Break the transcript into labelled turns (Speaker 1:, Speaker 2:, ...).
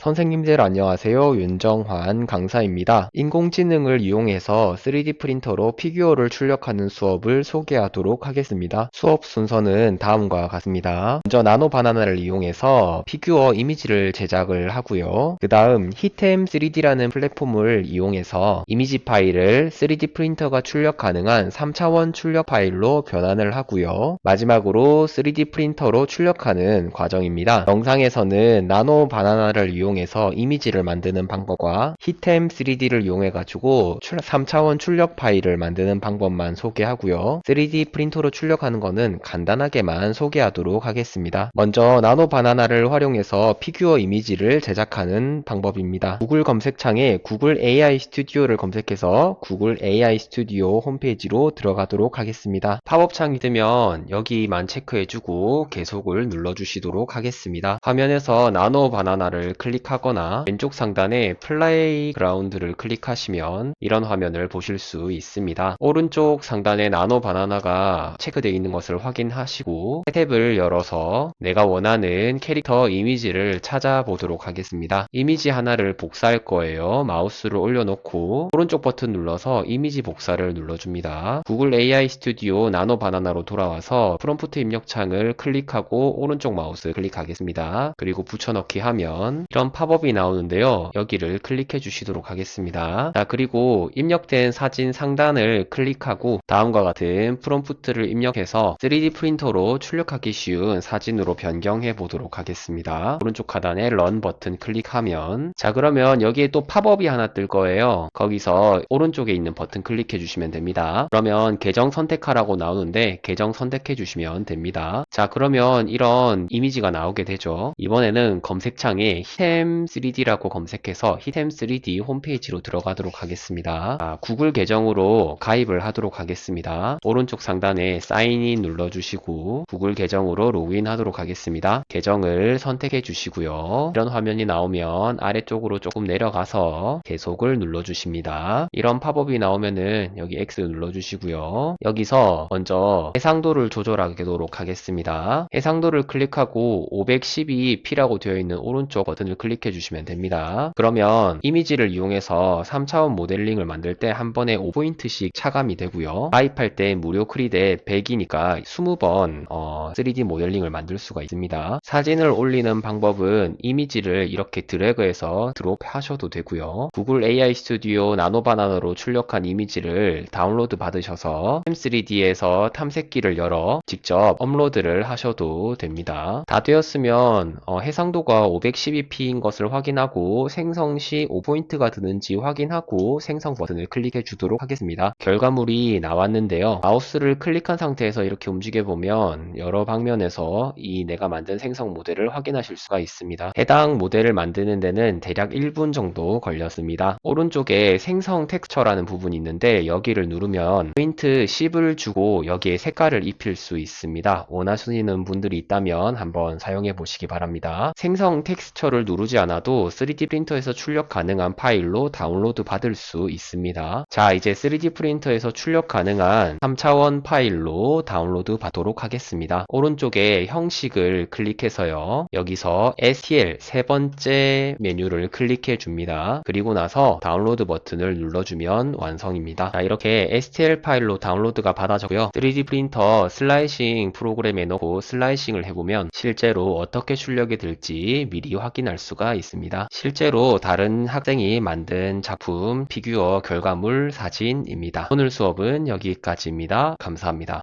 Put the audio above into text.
Speaker 1: 선생님들 안녕하세요. 윤정환 강사입니다. 인공지능을 이용해서 3D 프린터로 피규어를 출력하는 수업을 소개하도록 하겠습니다. 수업 순서는 다음과 같습니다. 먼저 나노 바나나를 이용해서 피규어 이미지를 제작을 하고요. 그 다음 히템 3D라는 플랫폼을 이용해서 이미지 파일을 3D 프린터가 출력 가능한 3차원 출력 파일로 변환을 하고요. 마지막으로 3D 프린터로 출력하는 과정입니다. 영상에서는 나노 바나나를 이용 해서 이미지를 만드는 방법과 히템 3D를 이용해 가지고 3차원 출력 파일을 만드는 방법만 소개하고요. 3D 프린터로 출력하는 거는 간단하게만 소개하도록 하겠습니다. 먼저 나노 바나나를 활용해서 피규어 이미지를 제작하는 방법입니다. 구글 검색창에 구글 AI 스튜디오를 검색해서 구글 AI 스튜디오 홈페이지로 들어가도록 하겠습니다. 팝업창이 뜨면 여기만 체크해주고 계속을 눌러주시도록 하겠습니다. 화면에서 나노 바나나를 클릭 하거나 왼쪽 상단에 플레이 그라운드를 클릭하시면 이런 화면을 보실 수 있습니다. 오른쪽 상단에 나노 바나나가 체크되어 있는 것을 확인하시고 탭을 열어서 내가 원하는 캐릭터 이미지를 찾아보도록 하겠습니다. 이미지 하나를 복사할 거예요. 마우스를 올려놓고 오른쪽 버튼 눌러서 이미지 복사를 눌러줍니다. 구글 AI 스튜디오 나노 바나나로 돌아와서 프롬프트 입력창을 클릭하고 오른쪽 마우스 클릭하겠습니다. 그리고 붙여넣기 하면 이런 팝업이 나오는데요. 여기를 클릭해 주시도록 하겠습니다. 자, 그리고 입력된 사진 상단을 클릭하고 다음과 같은 프롬프트를 입력해서 3D 프린터로 출력하기 쉬운 사진으로 변경해 보도록 하겠습니다. 오른쪽 하단에 런 버튼 클릭하면 자, 그러면 여기에 또 팝업이 하나 뜰 거예요. 거기서 오른쪽에 있는 버튼 클릭해 주시면 됩니다. 그러면 계정 선택하라고 나오는데 계정 선택해 주시면 됩니다. 자, 그러면 이런 이미지가 나오게 되죠. 이번에는 검색창에 히템 3D라고 검색해서 히템 3D 홈페이지로 들어가도록 하겠습니다. 아, 구글 계정으로 가입을 하도록 하겠습니다. 오른쪽 상단에 사인인 눌러주시고 구글 계정으로 로그인 하도록 하겠습니다. 계정을 선택해 주시고요. 이런 화면이 나오면 아래쪽으로 조금 내려가서 계속을 눌러주십니다. 이런 팝업이 나오면은 여기 X 눌러주시고요. 여기서 먼저 해상도를 조절하도록 하겠습니다. 해상도를 클릭하고 512p라고 되어 있는 오른쪽 버튼을 클릭 해 주시면 됩니다. 그러면 이미지를 이용해서 3차원 모델링을 만들 때 한 번에 5포인트씩 차감이 되고요. 가입할 때 무료 크리드에 100이니까 20번 3D 모델링을 만들 수가 있습니다. 사진을 올리는 방법은 이미지를 이렇게 드래그해서 드롭 하셔도 되고요. 구글 AI 스튜디오 나노바나나로 출력한 이미지를 다운로드 받으셔서 M3D에서 탐색기를 열어 직접 업로드를 하셔도 됩니다. 다 되었으면 어, 해상도가 512p인 것을 확인하고 생성 시 5포인트가 드는지 확인하고 생성 버튼을 클릭해 주도록 하겠습니다. 결과물이 나왔는데요. 마우스를 클릭한 상태에서 이렇게 움직여 보면 여러 방면에서 이 내가 만든 생성 모델을 확인하실 수가 있습니다. 해당 모델을 만드는 데는 대략 1분 정도 걸렸습니다. 오른쪽에 생성 텍스처라는 부분이 있는데 여기를 누르면 포인트 10을 주고 여기에 색깔을 입힐 수 있습니다. 원하시는 분들이 있다면 한번 사용해 보시기 바랍니다. 생성 텍스처를 누르 지 않아도 3D 프린터에서 출력 가능한 파일로 다운로드 받을 수 있습니다. 자, 이제 3D 프린터에서 출력 가능한 3차원 파일로 다운로드 받도록 하겠습니다. 오른쪽에 형식을 클릭해서요. 여기서 STL 세 번째 메뉴를 클릭해 줍니다. 그리고 나서 다운로드 버튼을 눌러주면 완성입니다. 자, 이렇게 STL 파일로 다운로드가 받아졌고요. 3D 프린터 슬라이싱 프로그램에 넣고 슬라이싱을 해보면 실제로 어떻게 출력이 될지 미리 확인할 수가 있습니다. 실제로 다른 학생이 만든 작품 피규어 결과물 사진입니다. 오늘 수업은 여기까지입니다. 감사합니다.